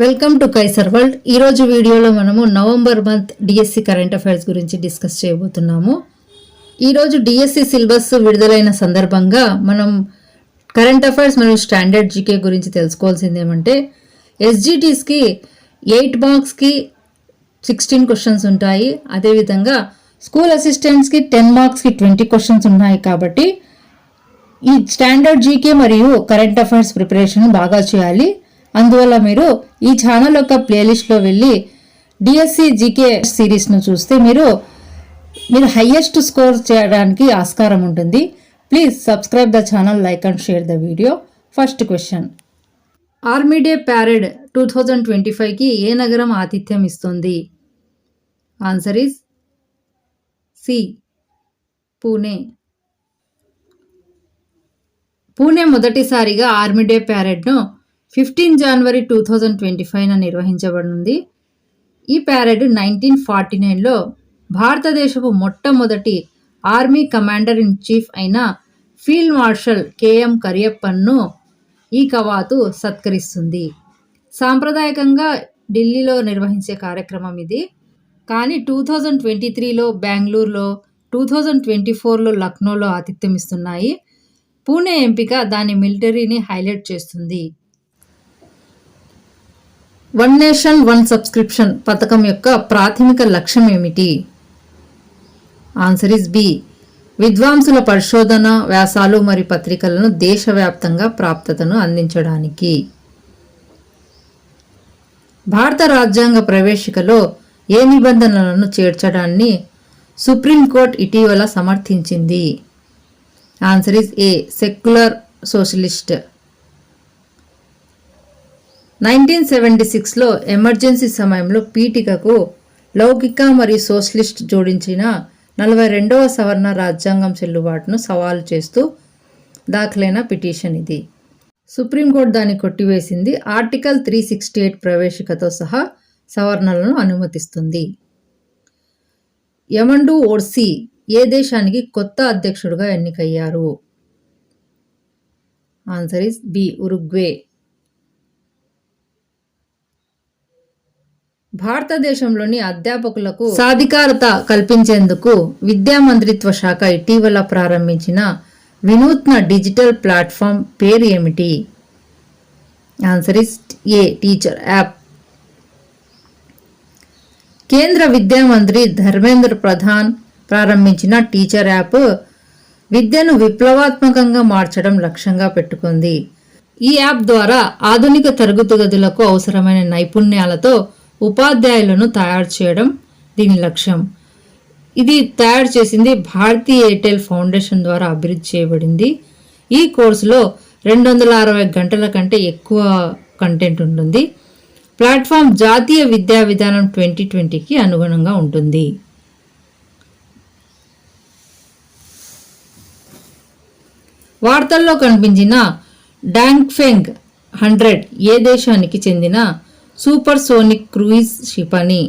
Welcome to Kaiser world ఈరోజు వీడియోలో మనము November month DSC current affairs గురించి డిస్కస్ చేయబోతున్నాము. ఈరోజు డిఎస్సి సిలబస్ విడుదలైన సందర్భంగా మనం కరెంట్ అఫైర్స్ మరియు స్టాండర్డ్ జీకే గురించి తెలుసుకోవాల్సింది ఏమంటే ఎస్జిటీస్కి ఎయిట్ మార్క్స్కి సిక్స్టీన్ క్వశ్చన్స్ ఉంటాయి. అదేవిధంగా స్కూల్ అసిస్టెంట్స్కి టెన్ మార్క్స్కి ట్వంటీ క్వశ్చన్స్ ఉన్నాయి కాబట్టి ఈ స్టాండర్డ్ జీకే మరియు కరెంట్ అఫైర్స్ ప్రిపరేషన్ బాగా చేయాలి. అందువల్ల మీరు ఈ ఛానల్ యొక్క ప్లేలిస్ట్లో వెళ్ళి డిఎస్సి జీకే సిరీస్ను చూస్తే మీరు మీరు హయ్యెస్ట్ స్కోర్ చేయడానికి ఆస్కారం ఉంటుంది. Please subscribe the channel like and share the video first question army day parade two thousand twenty ఫైవ్కి ఏ నగరం ఆతిథ్యం ఇస్తుంది? Answer is C Pune Pune మొదటిసారిగా ఆర్మీ డే ప్యారెడ్ను ఫిఫ్టీన్ జనవరి టూ థౌజండ్ ట్వంటీ ఫైవ్న నిర్వహించబడింది ఈ ప్యారెడ్ నైన్టీన్ ఫార్టీ నైన్లో భారతదేశపు మొట్టమొదటి ఆర్మీ కమాండర్ ఇన్ చీఫ్ అయిన ఫీల్డ్ మార్షల్ కేఎం కరియప్పన్ను ఈ కవాతు సత్కరిస్తుంది. సాంప్రదాయకంగా ఢిల్లీలో నిర్వహించే కార్యక్రమం ఇది. కానీ టూ థౌజండ్ ట్వంటీ త్రీలో బెంగళూరులో టూ థౌజండ్ ట్వంటీ ఫోర్లో లక్నోలో ఆతిథ్యం ఇస్తున్నాయి పూణే ఎంపిక దాని మిలిటరీని హైలైట్ చేస్తుంది. వన్ నేషన్ వన్ సబ్స్క్రిప్షన్ పథకం యొక్క ప్రాథమిక లక్ష్యం ఏమిటి? ఆన్సర్ ఇస్ బి విద్వాంసుల పరిశోధన వ్యాసాలు మరియు పత్రికలను దేశవ్యాప్తంగా ప్రాప్తతను అందించడానికి. భారత రాజ్యాంగ ప్రవేశికలో ఏ నిబంధనలను చేర్చడాన్ని సుప్రీంకోర్టు ఇటీవల సమర్థించింది. Answer is A secular socialist nineteen seventy సిక్స్లో ఎమర్జెన్సీ సమయంలో పీఠికకు లౌకిక మరియు సోషలిస్ట్ జోడించిన నలభై రెండవ సవర్ణ రాజ్యాంగం చెల్లుబాటును సవాలు చేస్తూ దాఖలైన పిటిషన్ ఇది. సుప్రీంకోర్టు దాన్ని కొట్టివేసింది. ఆర్టికల్ త్రీ సిక్స్టీ ఎయిట్ ప్రవేశికతో సహా సవరణలను అనుమతిస్తుంది. యమండు ఓర్సి ఏ దేశానికి కొత్త అధ్యక్షుడిగా ఎన్నికయ్యారు? Answer is B Uruguay. భారతదేశంలోని అధ్యాపకులకు సాధికారత కల్పించేందుకు విద్యా మంత్రిత్వ శాఖ ఇటీవల ప్రారంభించిన వినూత్న డిజిటల్ ప్లాట్ఫామ్ పేరు ఏమిటి? Answer is A teacher app కేంద్ర విద్యా మంత్రి ధర్మేంద్ర ప్రధాన్ ప్రారంభించిన టీచర్ యాప్ విద్యను విప్లవాత్మకంగా మార్చడం లక్ష్యంగా పెట్టుకుంది. ఈ యాప్ ద్వారా ఆధునిక తరగతి గదులకు అవసరమైన నైపుణ్యాలతో ఉపాధ్యాయులను తయారు చేయడం దీని లక్ష్యం. ఇది తయారు చేసింది భారతీయ ఎయిర్టెల్ ఫౌండేషన్ ద్వారా అభివృద్ధి చేయబడింది. ఈ కోర్సులో రెండు వందల అరవై గంటల కంటే ఎక్కువ కంటెంట్ ఉంటుంది. ప్లాట్ఫామ్ జాతీయ విద్యా విధానం ట్వంటీ ట్వంటీకి అనుగుణంగా ఉంటుంది. వార్తల్లో కనిపించిన డాంగ్ఫెంగ్ హండ్రెడ్ ఏ దేశానికి చెందిన సూపర్ సోనిక్ క్రూయిజ్ షిప్ అని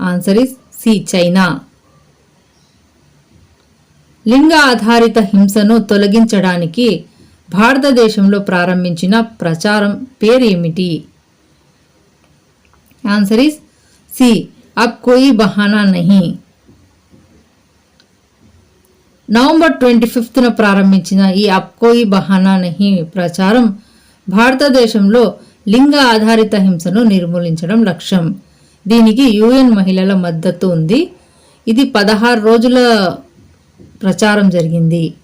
ఆన్సర్ ఇస్ సి చైనా లింగ ఆధారిత హింసను తొలగించడానికి భారతదేశంలో ప్రారంభించిన ప్రచారం పేరు ఏమిటి ఆన్సర్ ఇస్ సి అబ్ కోయి బహానా నహి. నవంబర్ ట్వంటీ ఫిఫ్త్న ప్రారంభించిన ఈ అబ్ కోయి బహానా నహి ప్రచారం భారతదేశంలో లింగ ఆధారిత హింసను నిర్మూలించడం లక్ష్యం. దీనికి యుఎన్ మహిళల మద్దతు ఉంది. ఇది పదహారు రోజుల ప్రచారం జరిగింది.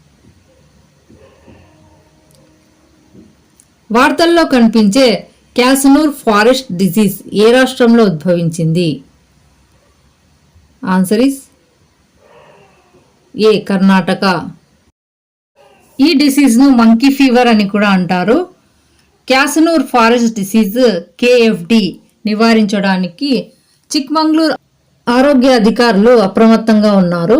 వార్తల్లో కనిపించే క్యాసనూర్ ఫారెస్ట్ డిసీజ్ ఏ రాష్ట్రంలో ఉద్భవించింది? Answer is A Karnataka. ఈ డిసీజ్ను మంకీ ఫీవర్ అని కూడా అంటారు. క్యాసనూర్ ఫారెస్ట్ డిసీజ్ కేఎఫ్డి నివారించడానికి చిక్మంగళూరు ఆరోగ్య అధికారులు అప్రమత్తంగా ఉన్నారు.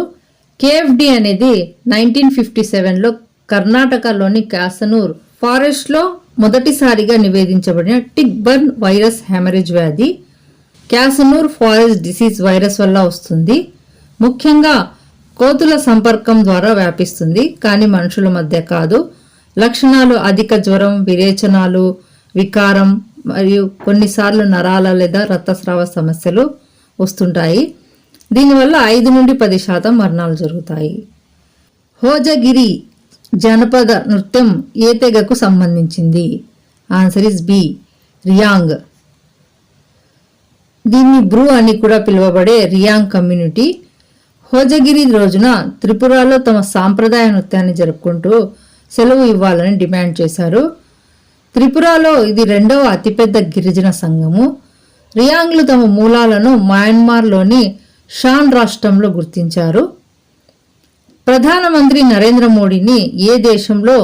కేఎఫ్డి అనేది నైన్టీన్ ఫిఫ్టీ సెవెన్లో కర్ణాటకలోని క్యాసనూర్ ఫారెస్ట్లో మొదటిసారిగా నివేదించబడిన టిక్ బర్న్ వైరస్ హెమరేజ్ వ్యాధి క్యాసనూర్ ఫారెస్ట్ డిసీజ్ వైరస్ వల్ల వస్తుంది. ముఖ్యంగా కోతుల సంపర్కం ద్వారా వ్యాపిస్తుంది. కానీ మనుషుల మధ్య కాదు. లక్షణాలు అధిక జ్వరం విరేచనాలు వికారం మరియు కొన్నిసార్లు నరాల లేదా రక్తస్రావ సమస్యలు వస్తుంటాయి. దీనివల్ల ఐదు నుండి పది శాతం మరణాలు జరుగుతాయి. హోజగిరి జనపద నృత్యం ఏ తెగకు సంబంధించింది? Answer is B Reang. దీన్ని బ్రూ అని కూడా పిలువబడే రియాంగ్ కమ్యూనిటీ హోజగిరి రోజున త్రిపురలో తమ సాంప్రదాయ నృత్యాన్ని జరుపుకుంటూ సెలవు ఇవ్వాలని డిమాండ్ చేశారు. త్రిపురలో ఇది రెండవ అతిపెద్ద గిరిజన సంఘము. రియాంగ్లు తమ మూలాలను మయన్మార్లోని షాన్ రాష్ట్రంలో గుర్తించారు. ప్రధానమంత్రి నరేంద్ర మోడీని ఏ దేశంలో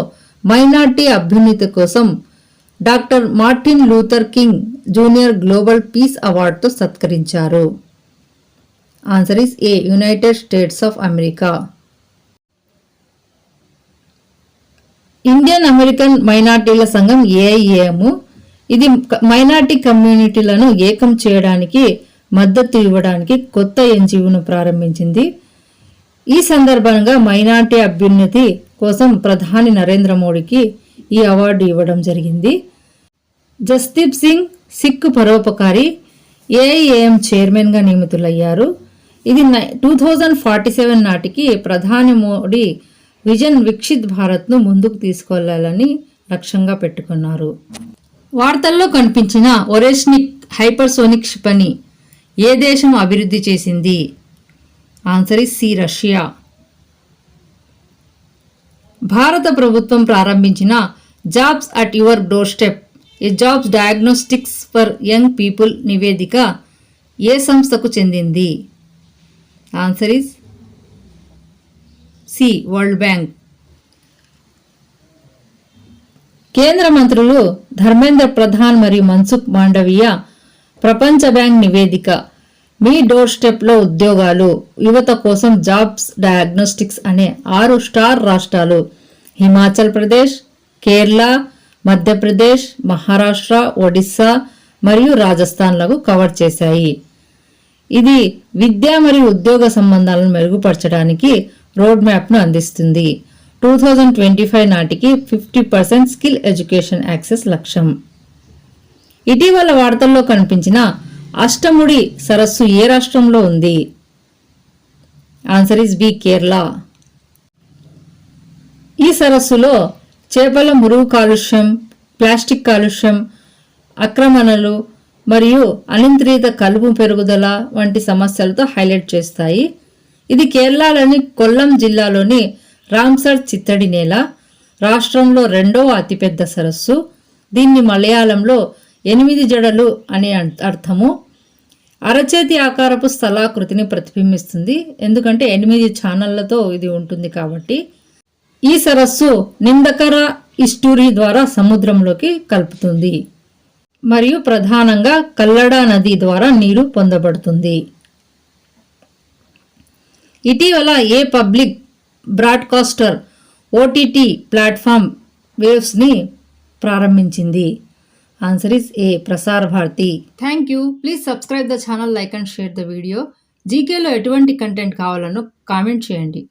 మైనార్టీ అభ్యున్నతి కోసం doctor Martin Luther King junior global peace అవార్డుతో సత్కరించారు. Answer is A United States of America. Indian American మైనార్టీల సంఘం ఏఐఏఎం ఇది మైనార్టీ కమ్యూనిటీలను ఏకం చేయడానికి మద్దతు ఇవ్వడానికి కొత్త ఎన్జిఓను ప్రారంభించింది. ఈ సందర్భంగా మైనార్టీ అభ్యున్నతి కోసం ప్రధాని నరేంద్ర మోడీకి ఈ అవార్డు ఇవ్వడం జరిగింది. జస్దీప్ సింగ్ సిక్ పరోపకారి ఏఐఏఎం చైర్మన్గా నియమితులయ్యారు. ఇది టూ థౌజండ్ ఫార్టీ సెవెన్ నాటికి ప్రధాని మోడీ విజన్ విక్షిత్ భారత్ను ముందుకు తీసుకెళ్ళాలని లక్ష్యంగా పెట్టుకున్నారు. వార్తల్లో కనిపించిన ఒరేస్నిక్ హైపర్సోనిక్ క్షిపణి ఏ దేశం అభివృద్ధి చేసింది? Answer is C Russia. భారత ప్రభుత్వం ప్రారంభించిన jobs at your doorstep a jobs diagnostics for young people నివేదిక ఏ సంస్థకు చెందింది? Answer is C world bank కేంద్ర మంత్రులు ధర్మేంద్ర ప్రధాన్ మరియు మన్సుఖ్ మాండవీయ ప్రపంచ బ్యాంక్ నివేదిక మీ డోర్ స్టెప్లో ఉద్యోగాలు యువత కోసం జాబ్స్ డయాగ్నోస్టిక్స్ అనే ఆరు స్టార్ రాష్ట్రాలు హిమాచల్ ప్రదేశ్ కేరళ మధ్యప్రదేశ్ మహారాష్ట్ర ఒడిస్సా మరియు రాజస్థాన్లకు కవర్ చేశాయి. ఇది విద్య మరియు ఉద్యోగ సంబంధాలను మెరుగుపరచడానికి రోడ్ మ్యాప్ను అందిస్తుంది. టూ థౌజండ్ ట్వంటీ ఫైవ్ నాటికి fifty percent skill education access లక్ష్యం. ఇటీవల వార్తల్లో కనిపించిన అష్టముడి సరస్సు ఏ రాష్ట్రంలో ఉంది? Answer is B Kerala. ఈ సరస్సులో చేపల మురుగు కాలుష్యం ప్లాస్టిక్ కాలుష్యం ఆక్రమణలు మరియు అనియంత్రిత కలుపు పెరుగుదల వంటి సమస్యలతో హైలైట్ చేస్తాయి. ఇది కేరళలోని కొల్లం జిల్లాలోని రామ్సర్ చిత్తడి నేల రాష్ట్రంలో రెండవ అతిపెద్ద సరస్సు. దీన్ని మలయాళంలో ఎనిమిది జడలు అనే అర్థము. అరచేతి ఆకారపు స్థలాకృతిని ప్రతిబింబిస్తుంది. ఎందుకంటే ఎనిమిది ఛానళ్ళతో ఇది ఉంటుంది కాబట్టి. ఈ సరస్సు నిందకర ఇస్టూరి ద్వారా సముద్రంలోకి కలుపుతుంది. మరియు ప్రధానంగా కల్లడా నది ద్వారా నీరు పొందబడుతుంది. ఇటీవల ఏ పబ్లిక్ బ్రాడ్కాస్టర్ ఓటీటీ ప్లాట్ఫామ్ వేవ్స్ని ప్రారంభించింది? Answer is A. Prasar Bharati. Thank you. Please subscribe the channel like and share the video. జీకేలో ఎటువంటి కంటెంట్ కావాలనో కామెంట్ చేయండి.